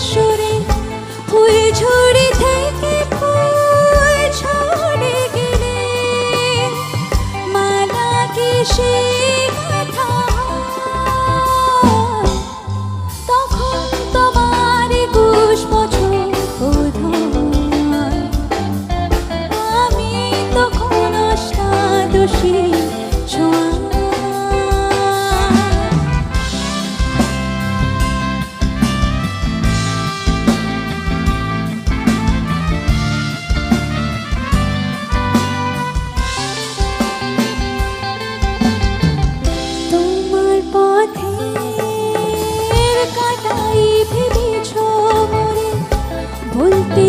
সুরে ওই ঝুড়ি থেকে ঝরে গেলে মালা কিসে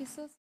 pieces?